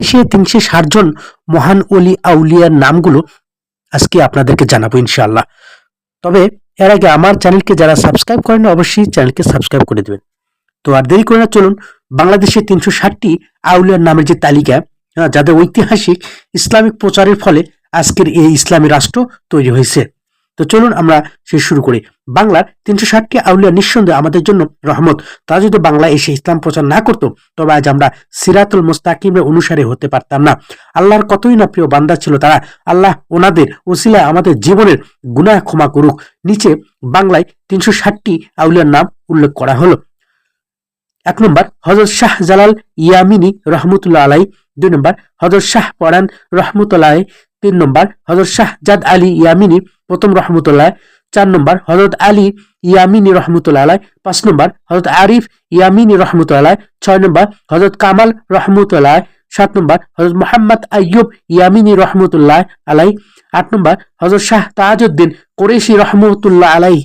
সে তিনশো ষাট জন মহান অলি আউলিয়ার নামগুলো আজকে আপনাদেরকে জানাব ইনশাআল্লাহ। তবে এর আগে আমার চ্যানেলকে যারা সাবস্ক্রাইব করেন অবশ্যই চ্যানেলকে সাবস্ক্রাইব করে দেবেন। তো আর দেরি করে না, চলুন বাংলাদেশের তিনশো ষাটটি আউলিয়ার নামের যে তালিকা যাদের ঐতিহাসিক ইসলামিক প্রচারের ফলে আজকের এই ইসলামী রাষ্ট্র তৈরি হয়েছে। তো চলুন আমরা সে শুরু করি। বাংলার তিনশো ষাটটি আউলিয়া নিঃসন্দেহে আমাদের জন্য রহমত। তারা যদি বাংলায় এসে ইসলাম প্রচার না করতো, তবে আজ আমরা সিরাতুল মুস্তাকিমের অনুসারে হতে পারতাম না। আল্লাহর কতই না প্রিয় বান্দা ছিল তারা। আল্লাহ ওনাদের ওসিলায় আমাদের জীবনের গুনাহ ক্ষমা করুক। নিচে বাংলায় তিনশো ষাটটি আউলিয়ার নাম উল্লেখ করা হলো। এক নম্বর হজরত শাহ জালাল ইয়ামিনী রহমতুল্লাহ আলাই দুই নম্বর হজরত শাহ পরান রহমতুল্লাহ তিন নম্বর হজরত শাহ জাদ আলী ইয়ামিনী, প্রথম রহমতুল্লাহ। চার নম্বর হজরত আলী ইয়ামিনী রহমতুল্লাহ আলাই পাঁচ নম্বর হজরত আরিফ ইয়ামিনী রহমতুল্লাহ ছয় নম্বর হজরত কামাল রহমতুল্লাহ সাত নম্বর হজরত মোহাম্মদ আইয়ুব ইয়ামিনী রহমতুল্লাহ আলাই আট নম্বর হজরত শাহ তাজউদ্দিন কোরেশি রহমতুল্লাহ আলাই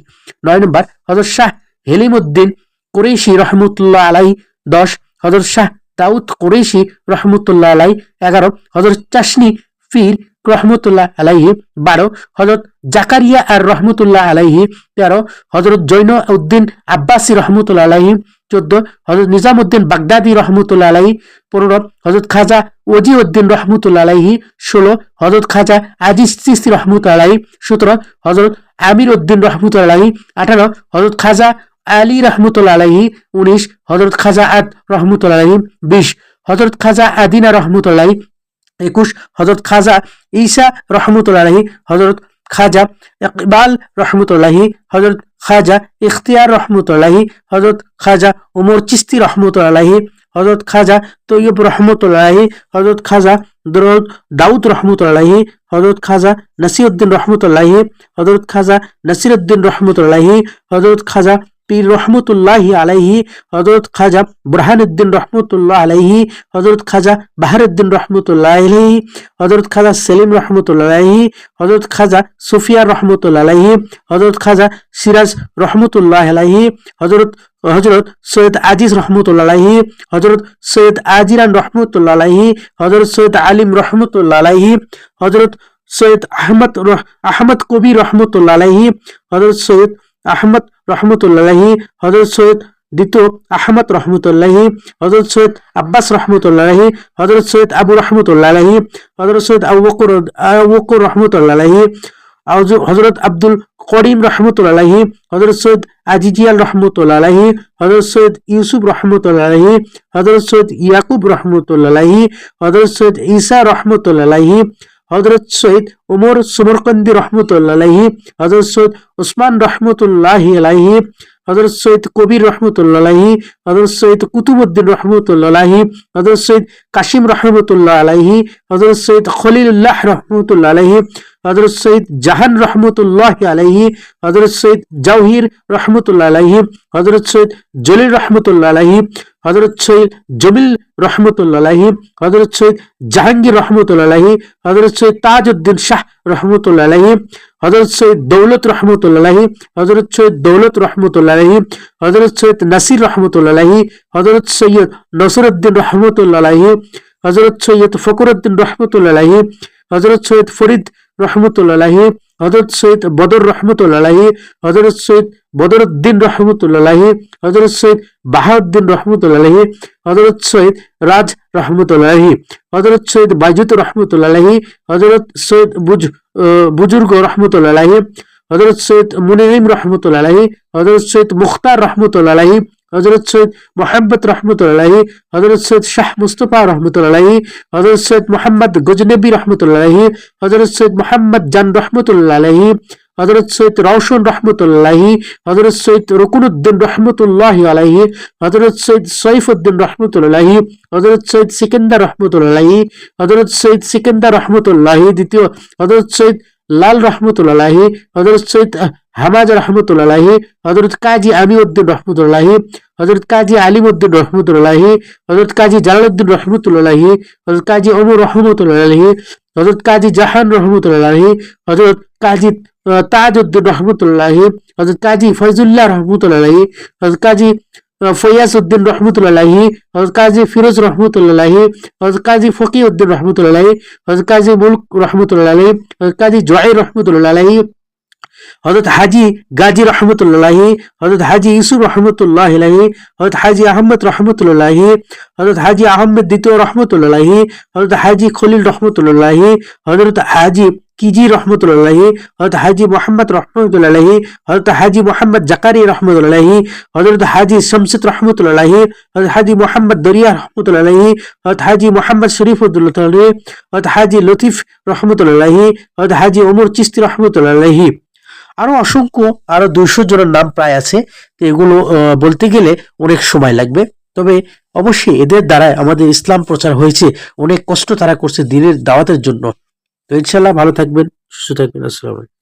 নয় নম্বর হজরত শাহ হেলিমুদ্দিন কোরেশি রহমতুল্লাহ আলাই দশ হজরত শাহ দাউদ কোরেশি রহমতুল্লাহ আলাই এগারো হজরত চাশনি ফির রহমতুল্লাহ আলাইহি বারো হজরত জাকারিয়া আর রহমতুল্লাহ আলাইহি তেরো হজরত জৈন উদ্দিন আব্বাসী রহমতুল্লাহ আলাইহি চোদ্দ হজরত নিজামুদ্দিন বাগদাদি রহমতুল্লাহ আলাইহি পনেরো হজরত খাজা ওজি উদ্দিন রহমতুল্লাহ আলাইহি ষোলো হজরত খাজা আজিজ চিস্তি রহমতুল্লাহ আলাইহি সতেরো হজরত আমির উদ্দিন রহমতুল্লাহ আলাইহি আঠারো হজরত খাজা আলী রহমতুল্লাহ আলাইহি উনিশ হজরত খাজা আদ রহমতুল্লাহ আলাইহি বিশ হজরত খাজা আদিনা রহমতুল্লাহ একুশ হজরত খাজা ঈসা রহমতুল্লাহ হজরত খাজা ইকবাল রহমতুল্লাহি হজরত খাজা ইখতিয়ার রহমতুল্লাহি হজরত খাজা উমর চিস্তি রহমতুল্লাহি হজরত খাজা তৈয়ব রহমতুল্লাহি হজরত খাজা দরুদ দাউদ রহমতুল্লাহি হজরত খাজা নাসিরুদ্দিন রহমতুল্লাহি হজরত খাজা নাসিরুদ্দিন রহমতুল্লাহি হজরত খাজা পীর রহমতুল্লাহি আলাইহি হজরত খাজা বুরহানুদ্দিন রহমতুল্লাহ আলাইহি হজরত খাজা বাহারুদ্দিন রহমতুল্লাহ আলাইহি হজরত খাজা সেলিম রহমতুল্লাহ আলাইহি হজরত খাজা সুফিয়া রহমতুল্লাহ আলাইহি হজরত খাজা সিরাজ রহমতুল্লাহ আলাইহি হজরত হজরত সৈয়দ আজিজ রহমতুল্লাহ আলাইহি হজরত সৈয়দ আজিরান রহমতুল্লাহ আলাইহি হজরত সৈয়দ আলিম রহমতুল্লাহ আলাইহি হজরত সৈয়দ আহমদ আহমদ কবি রহমতুল্লাহ আলাইহি হজরত সৈয়দ আহমদ রহমতুল্লাহি হজরত সৈয়দ দ্বিতীয় আহমদ রহমতুল্লাহি হজরত সৈয়দ আব্বাস রহমতুল্লাহি হজরত সৈয়দ আবু রহমতুল্লাহি হজরত সৈয়দ আবু বকর বকর রহমতুল্লাহি হজরত আব্দুল করিম রহমতুল্লাহি হজরত সৈয়দ আজিজিয়াল রহমতুল্লাহি হজরত সৈয়দ ইউসুফ রহমতুল্লাহি হজরত সৈয়দ ইয়াকুব রহমতুল্লাহি হজরত সৈয়দ ঈসা রহমতুল্লাহি হজরত সৈয়দ উমর সুমরকন্দি রহমতুল্লাহি হজরত সৈয়দ উসমান রহমতুল্লাহি আলাইহি হজরত সৈয়দ কবির রহমতুল্লাহি হজরত সৈয়দ কুতুবুদ্দিন রহমতুল্লাহি হজরত সৈয়দ কাশিম রহমতুল্লাহ আলাইহি হজরত সৈয়দ খলিলুল্লাহ রহমতুল্লাহ আলাইহি হজরত সৈয়দ জাহান রহমতুল্লাহ আলাইহি হজরত সৈয়দ জাওহির রহমতুল্লাহ আলাইহি হজরত সৈয়দ জলিল রহমতুল্লাহ আলাইহি হজরত সৈয়দ জমিল রহমতুল্লাহ আলাইহি হজরত সৈয়দ জাহাঙ্গীর রহমতুল্লাহ আলাইহি হজরত সৈয়দ তাজউদ্দিন শাহ রহমতুল্লাহ আলাইহি হজরত সৈয়দ দৌলত রহমতুল্লাহ আলাইহি হজরত সৈয়দ দৌলত রহমতুল্লাহ আলাইহি হজরত সৈয়দ নাসির রহমতুল্লাহ আলাইহি হজরত সৈয়দ নসরুদ্দিন রহমতুল্লাহ আলাইহি হজরত সৈয়দ ফকরুদ্দিন রহমতুল্লাহ আলাইহি হজরত সৈয়দ ফরিদ রহমতুল্লাহ আলাইহি হজরত সৈয়দ বদর রহমতুল্লাহ হজরত সৈয়দ বদরুদ্দিন রহমতুল্লাহ হজরত সৈয়দ বাহাউদ্দিন রহমতুল্লাহ হজরত সৈয়দ রাজ রহমতুল্লাহ হজরত সৈয়দ বাইজুত রহমতুল্লাহ হজরত সৈয়দ বুজ বুজুর্গ রহমতুল্লাহ হজরত সৈয়দ মুনিম রহমতুল্লাহ হজরত সৈয়দ মুখতার রহমতুল্লাহ হজরত সৈয়দ মোহাম্মদ রহমতুল্লাহ হজরত সৈয়দ শাহ মুস্তফা রহমতুল্লাহ হজরত সৈয়দ মোহাম্মদ গজনবী রহমতুল্লাহ হজরত সৈয়দ মোহাম্মদ জান রহমতুল্লাহ হজরত সৈয়দ রওশন রহমতুল্লাহি হজরত সৈয়দ রকুনুদ্দিন রহমতুল্লাহ আলাইহি হজরত সৈয়দ সৈফুদ্দিন রহমতুল্লাহি হজরত সৈয়দ সিকেন্দার রহমতুল্লাহি হজরত সৈয়দ সিকেন্দার রহমতুল্লাহি দ্বিতীয় হজরত সৈয়দ লাল রহমতুল্লাহি হজরত সৈয়দ হামাজ রহমতুল্লাহি হজরত কাজী আমিউদ্দিন রহমতুল্লাহি হজরত কাজী আলিমউদ্দিন রহমতুল্লাহি হজরত কাজী জালালউদ্দিন রহমতুল্লাহি হজরত কাজী ওমর রহমতুল্লাহি হজরত কাজী জাহান রহমতুল্লাহি হজরত কাজী তাজউদ্দিন রহমতুল্লাহি হজরত কাজী ফয়জুল্লাহ রহমতুল্লাহি হজরত কাজী ফৈয়াজ উদ্দিন রহমতুল্লাহি হজরত কাজী ফিরোজ রহমতুল্লাহি হজরত কাজী ফকি উদ্দিন রহমতুল্লাহি হজরত কাজী মুলক রহমতুল্লাহি হজরত কাজী জয় রহমতুল্লাহি হজরত হাজি গাজী রহমতুল্লাহি হজরত হাজি ইসুফ রহমতুল্লাহি হজরত হাজি আহমদ রহমতুল্লাহি হজরত হাজি আহমেদ দ্বিতীয় রহমতুল্লাহি হজরত হাজি খলিল রহমতুল্লাহি হজরত হাজি কিজি রহমতুল্লাহি হজরত হাজি মোহাম্মদ রহমতুল্লাহি হজরত হাজি মোহাম্মদ জাকারি রহমতুল্লাহি হজরত হাজি শামসিদ রহমতুল্লাহি হজরত হাজি মোহাম্মদ দরিয়া রহমতুল্লাহি হজরত হাজি মোহাম্মদ শরীফুদ্দুল্লাহ হজরত হাজি লতিফ রহমতুল্লাহি হজরত হাজি ওমর চিস্তি রহমতুল্লাহি আরও অসংখ্য, আরও দুইশো জনের নাম প্রায় আছে, তো এগুলো বলতে গেলে অনেক সময় লাগবে। তবে অবশ্যই এদের দ্বারাই আমাদের ইসলাম প্রচার হয়েছে, অনেক কষ্ট তারা করছে দিনের দাওয়াতের জন্য। তো ইনশাল্লাহ ভালো থাকবেন সুস্থ থাকবেন আসসালামু আলাইকুম।